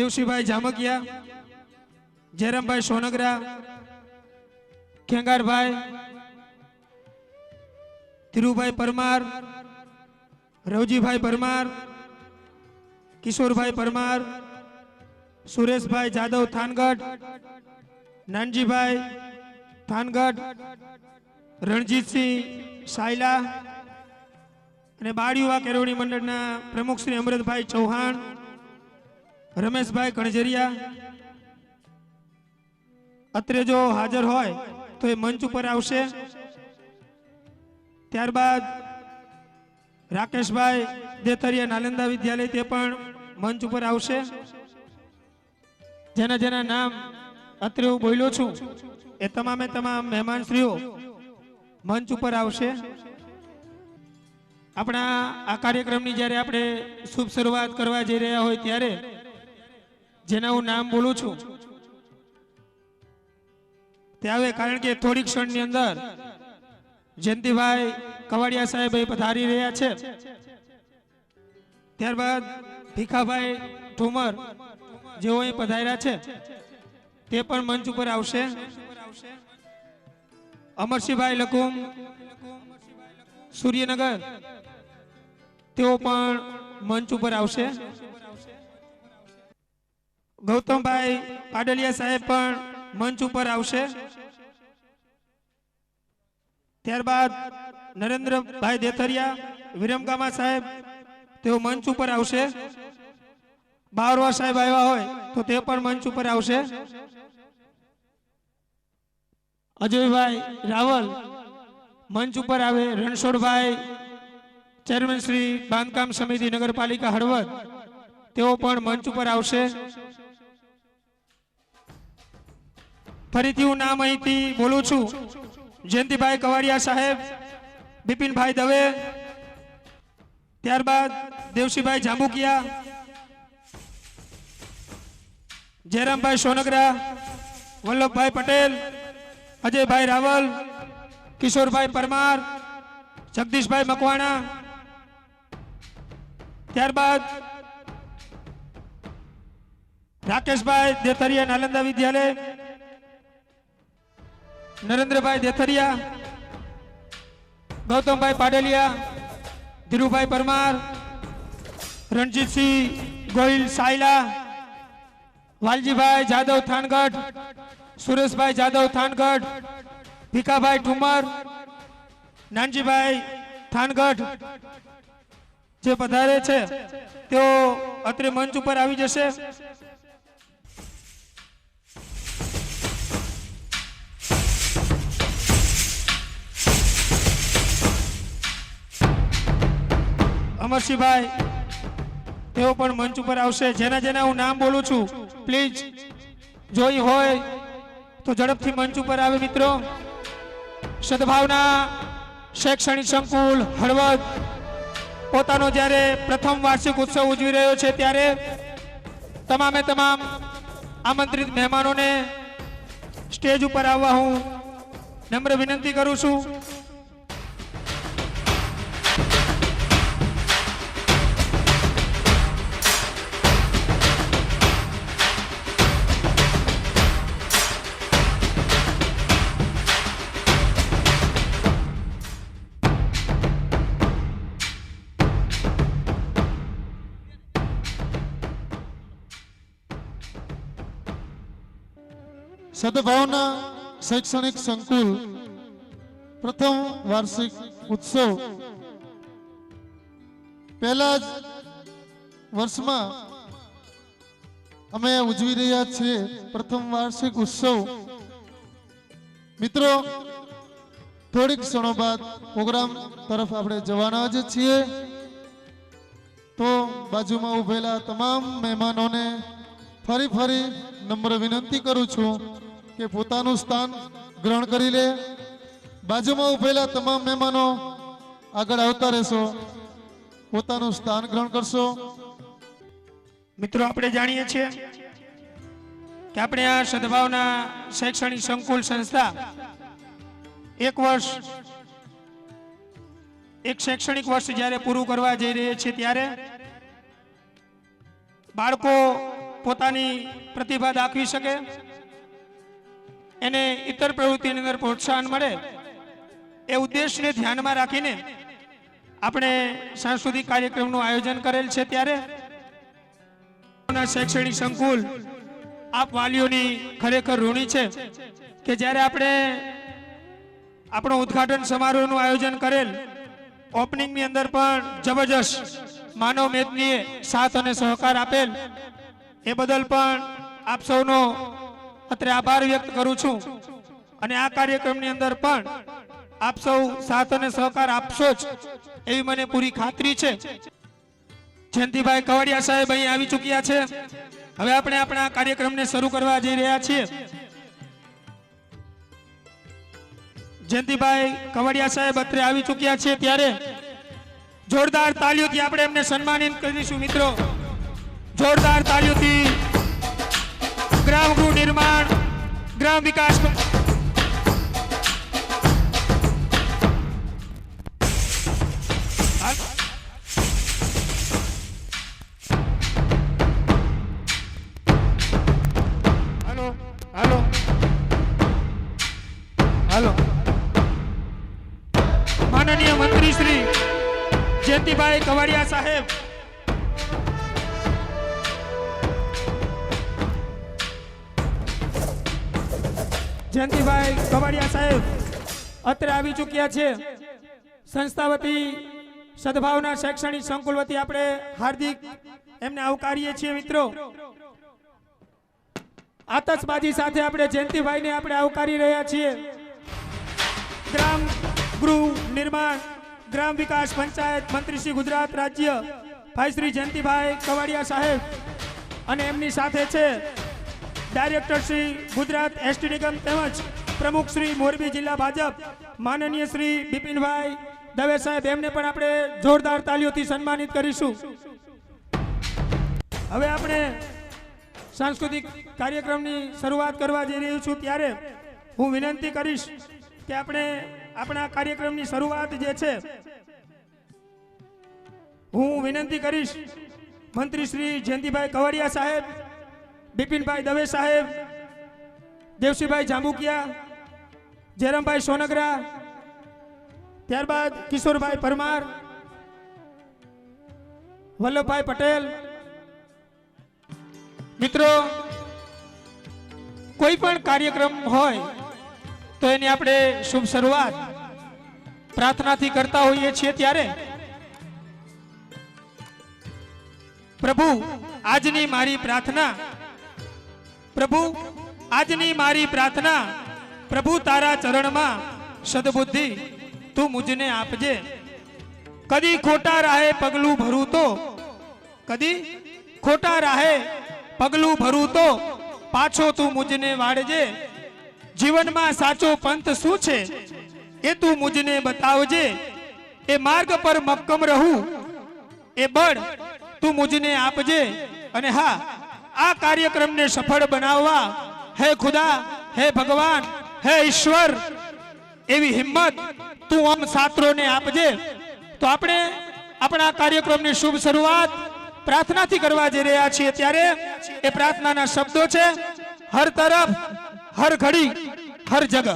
દેવશીભાઈ જામકિયા, જયરામભાઈ સોનગરા, ખેંગારભાઈ, ધીરુભાઈ પરમાર, રવજીભાઈ પરમાર, કિશોરભાઈ પરમાર, સુરેશભાઈ જાદવ થાનગઢ, નાનજીભાઈ થાનગઢ, રણજીતસિંહ સાયલા અને બાળ યુવા કેળવણી મંડળના પ્રમુખ શ્રી અમૃતભાઈ ચૌહાણ રમેશભાઈ કણજરિયા, અત્રે જો હાજર હોય તો એ મંચ ઉપર આવશે. ત્યારબાદ રાકેશભાઈ દેથરિયા નાલંદા વિદ્યાલય તે પણ મંચ ઉપર આવશે. જેના જેના નામ અત્રે હું બોલ્યો છું, એ તમામે તમામ મહેમાનશ્રીઓ મંચ ઉપર આવશે. આપણા આ કાર્યક્રમની જ્યારે આપણે શુભ શરૂઆત કરવા જઈ રહ્યા હોય ત્યારે જેના હું નામ બોલું છું. તે આવે કારણ કે થોડીક ક્ષણની અંદર જયંતિભાઈ કવાડિયા સાહેબ અહીં પધારી રહ્યા છે. ત્યારબાદ ભીખાભાઈ ઠુમર જેઓ અહીં પધાર્યા છે, તે પણ મંચ ઉપર આવશે. અમરસિંહભાઈ લકુમ, સૂર્યનગર, તેઓ પણ મંચ ઉપર આવશે. ગૌતમભાઈ પાડલિયા સાહેબ પણ મંચ ઉપર આવશે. ત્યારબાદ નરેન્દ્રભાઈ દેથરિયા, વિરમગામા સાહેબ, તેઓ મંચ ઉપર આવશે. બારવા સાહેબ આવ્યા હોય તો તે પણ મંચ ઉપર આવશે. અજયભાઈ રાવલ મંચ ઉપર આવે. રણછોડભાઈ, ચેરમેન શ્રી બાંધકામ સમિતિ નગરપાલિકા હળવદ, તેઓ પણ મંચ ઉપર આવશે. ફરીથી હું નામ અહીંથી બોલું છું. જયંતિભાઈ કવાડિયા સાહેબ, બિપિનભાઈ દવે, ત્યારબાદ દેવસીભાઈ જાંબુકિયા, જયરામભાઈ સોનગરા, વલ્લભભાઈ પટેલ, અજયભાઈ રાવલ, કિશોરભાઈ પરમાર, જગદીશભાઈ મકવાણા. ત્યારબાદ રાકેશભાઈ દેથરિયા નાલંદા વિદ્યાલય નરેન્દ્રભાઈ દેથરિયા, ગૌતમભાઈ પાડેલિયા, ધીરુભાઈ પરમાર, રણજીતસિંહ ગોહિલ સાયલા વાલજીભાઈ જાદવ થાનગઢ, સુરેશભાઈ જાદવ થાનગઢ, ભીખાભાઈ ઠુમર, નાનજીભાઈ થાનગઢ જે પધારે છે, તેઓ અત્રે મંચ ઉપર આવી જશે. અમરસિંહભાઈ, તેઓ પણ મંચ ઉપર આવશે. જેના જેના હું નામ બોલું છું, પ્લીઝ, જોઈ હોય તો ઝડપથી મંચ ઉપર આવે મિત્રો. સદભાવના, શૈક્ષણિક સંકુલ, હળવદ. પોતાનો જ્યારે પ્રથમ વાર્ષિક ઉત્સવ ઉજવી રહ્યો છે ત્યારે તમામે તમામ આમંત્રિત મહેમાનોને સ્ટેજ ઉપર આવવા હું નમ્ર વિનંતી કરું છું. સદભાવના શૈક્ષણિક સંકુલ પ્રથમ વાર્ષિક ઉત્સવ. પહેલા જ વર્ષમાં અમે ઉજવી રહ્યા છીએ પ્રથમ વાર્ષિક ઉત્સવ. મિત્રો, થોડીક ક્ષણો બાદ પ્રોગ્રામ તરફ આપણે જવાના જ છીએ. તો બાજુમાં ઉભેલા તમામ મહેમાનોને ફરી ફરી નમ્ર વિનંતી કરું છું. કે પોતાનું સ્થાન ગ્રહણ કરી લે. બાજુમાં ઉભેલા તમામ મહેમાનો આગળ આવતા રહેશો. પોતાનું સ્થાન ગ્રહણ કરશો. મિત્રો, આપણે જાણીએ છીએ કે આપણે આ સદભાવના શૈક્ષણિક સંકુલ સંસ્થા એક વર્ષ, એક શૈક્ષણિક વર્ષ જ્યારે પૂરું કરવા જઈ રહી છે ત્યારે બાળકો પોતાની પ્રતિભા દાખવી શકે એને ઇતર પ્રવૃત્તિની અંદર પ્રોત્સાહન મળે એ ઉદ્દેશને ધ્યાનમાં રાખીને આપણે સાંસ્કૃતિક કાર્યક્રમનું આયોજન કરેલ છે ત્યારે. શૈક્ષણિક સંકુલ આપ વાલીઓની ખરેખર ઋણી છે કે જ્યારે આપણે આપણો ઉદ્ઘાટન સમારોહનું આયોજન કરેલ, ઓપનિંગની અંદર પણ જબરજસ્ત માનવ મેદનીએ સાથ અને સહકાર આપેલ. એ બદલ પણ આપ સૌનો અત્રે આભાર વ્યક્ત કરું છું. અને આ કાર્યક્રમની અંદર પણ આપ સૌ સાથ અને સહકાર આપશો જ એવી મને પૂરી ખાતરી છે. જયંતિભાઈ કવાડિયા સાહેબ અહીં આવી ચૂક્યા છે. હવે આપણે આપણા કાર્યક્રમને શરૂ કરવા જઈ રહ્યા છીએ. જયંતિભાઈ કવાડિયા સાહેબ અત્રે આવી ચૂક્યા છે ત્યારે જોરદાર તાલીઓથી આપણે એમને સન્માનિત કરીશું મિત્રો. જોરદાર તાલીઓથી ગ્રામ ગૃહ નિર્માણ ગ્રામ વિકાસ માનનીય મંત્રી શ્રી જયંતિભાઈ કવાડિયા સાહેબ અત્રે આવી ચૂક્યા છે. સંસ્થા વતી સદભાવના શૈક્ષણિક સંકુલ વતી આપણે હાર્દિક એમને આવકારીએ છીએ મિત્રો. આતશબાજી સાથે આપણે જયંતિભાઈને આપણે આવકારી રહ્યા છીએ. ગ્રામ ગૃહ નિર્માણ, ગ્રામ વિકાસ પંચાયત મંત્રી શ્રી ગુજરાત રાજ્ય ભાઈ શ્રી જયંતિભાઈ કવાડિયા સાહેબ અને એમની સાથે છે ડાયરેક્ટર શ્રી ગુજરાત એસટી નિગમ તેમજ પ્રમુખ શ્રી મોરબી જિલ્લા ભાજપ. માનનીય શ્રી બિપિનભાઈ દવે સાહેબ, એમને પણ આપણે જોરદાર તાલીઓથી સન્માનિત કરીશું. હવે આપણે સાંસ્કૃતિક કાર્યક્રમની શરૂઆત કરવા જઈ રહ્યું છું. ત્યારે હું વિનંતી કરીશ કે આપણે આપણા કાર્યક્રમની શરૂઆત જે છે, હું વિનંતી કરીશ મંત્રી શ્રી જયંતિભાઈ કવાડિયા સાહેબ, બિપિનભાઈ દવે સાહેબ, દેવસીભાઈ જાંબુકિયા જયરામભાઈ સોનગરા, ત્યારબાદ કિશોરભાઈ પરમાર, વલ્લભભાઈ પટેલ. મિત્રો, કોઈ પણ કાર્યક્રમ હોય તો એની આપણે શુભ શરૂઆત પ્રાર્થનાથી કરતા હોઈએ છીએ ત્યારે. પ્રભુ, આજની મારી પ્રાર્થના. પ્રભુ, આજની મારી પ્રાર્થના પ્રભુ તારા ચરણમાં સદબુદ્ધિ, તું મુજને આપજે. કદી ખોટા રાહે પગલું ભરું તો કદી ખોટા રાહે પગલું ભરું તો પાછો તું મુજને વાળજે. જીવનમાં સાચો પંથ શું છે, એ તું મુજને બતાવજે. એ માર્ગ પર મક્કમ રહું, એ બળ તું મુજને આપજે. અને હા, આ કાર્યક્રમને સફળ બનાવવા હે ખુદા, હે ભગવાન હે ઈશ્વર, એવી હિંમત તું આમ સાત્રોને આપજે. તો આપણે આપણા કાર્યક્રમની શુભ શરૂઆત પ્રાર્થનાથી કરવા જઈ રહ્યા છીએ. ત્યારે એ પ્રાર્થનાના શબ્દો છે, હર તરફ, હર ઘડી, હર જગહ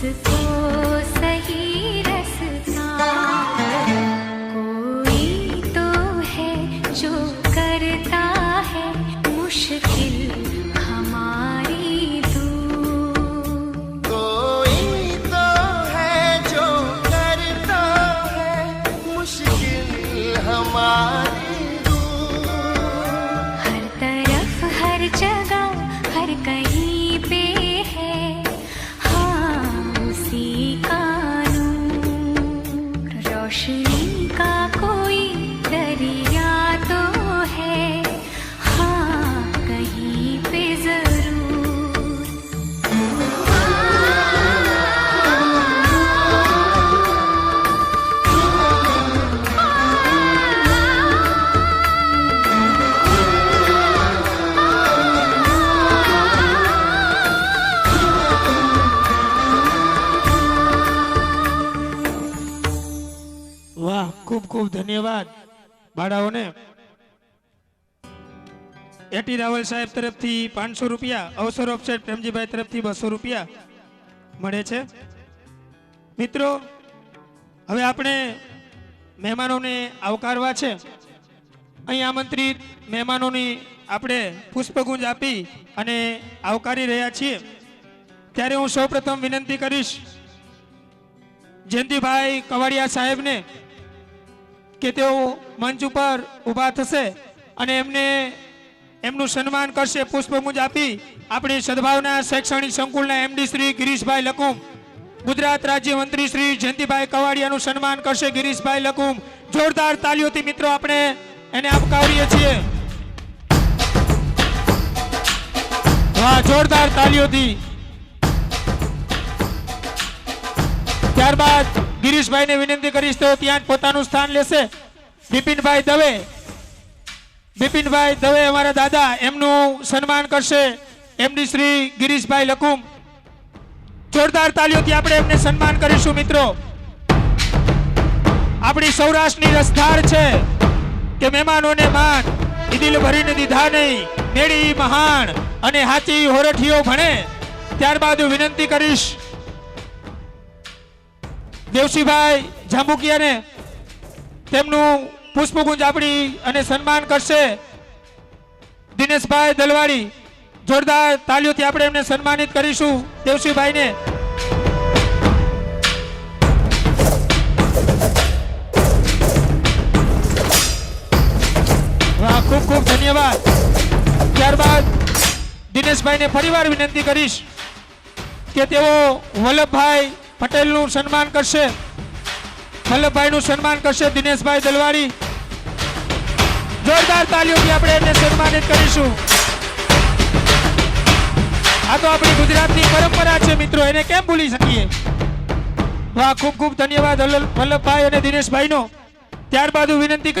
This is 我是你。ખૂબ ધન્યવાદ. બાળાઓને એટી રાવલ સાહેબ તરફથી પાંચસો રૂપિયા, અવસર ઓફસેટ પ્રેમજીભાઈ તરફથી બસો રૂપિયા મળે છે. મિત્રો, હવે આપણે મહેમાનોને આવકારવા છે. અહીં આમંત્રિત મહેમાનોની આપણે પુષ્પગુંજ આપી અને આવકારી રહ્યા છીએ. ત્યારે હું સૌપ્રથમ વિનંતી કરીશ, જયંતિભાઈ કવાડિયા સાહેબને કે તેઓ મંચ ઉપર ઊભા થશે અને એમને એમનું સન્માન કરશે પુષ્પમુજ આપી આપણી સદભાવના શૈક્ષણિક સંકુલના એમડી શ્રી ગિરીશભાઈ લકુમ, ગુજરાત રાજ્ય મંત્રી શ્રી જયંતિભાઈ કવાડિયાનું સન્માન કરશે ગિરીશભાઈ લકુમ. જોરદાર તાલીઓથી મિત્રો આપણે એને આવકારીએ છીએ. વાહ જોરદાર તાલીઓથી ત્યારબાદ ગિરીશભાઈને વિનંતી કરીશ તો ત્યાં પોતાનું સ્થાન લેશે. બિપિનભાઈ દવે. બિપિનભાઈ દવે અમારા દાદા, એમનું સન્માન કરશે એમડી શ્રી ગિરીશભાઈ લકુમ જોરદાર તાલીઓથી આપણે એમને સન્માન કરીશું, મિત્રો. આપણી સૌરાષ્ટ્રની રસધાર છે કે મહેમાનોને માન દિલ ભરીને દીધા નહીં, મેળી મહાન અને હાચી હોરઠીઓ ભણે. ત્યારબાદ વિનંતી કરીશ દેવસીભાઈ જાંબુકિયાને તેમનું પુષ્પગુંજ આપણી અને સન્માન કરશે. દિનેશભાઈ દલવાડી, જોરદાર તાલીઓથી આપણે એમને સન્માનિત કરીશું દેવશીભાઈને વાહ ખૂબ ખૂબ ધન્યવાદ. ત્યારબાદ દિનેશભાઈને ફરીવાર વિનંતી કરીશ કે તેઓ વલ્લભભાઈ પટેલનું સન્માન કરશે. વલ્લભભાઈનું સન્માન કરશે દિનેશભાઈ દલવાડી જોરદાર તાલીઓથી આપણે એમને સન્માનિત કરીશું. આ તો આપણી ગુજરાતની પરંપરા છે મિત્રો, એને કેમ ભૂલી શકીએ? વાહ ખૂબ ખૂબ ધન્યવાદ વલ્લભભાઈ અને દિનેશભાઈનો. ત્યારબાદ હું વિનંતી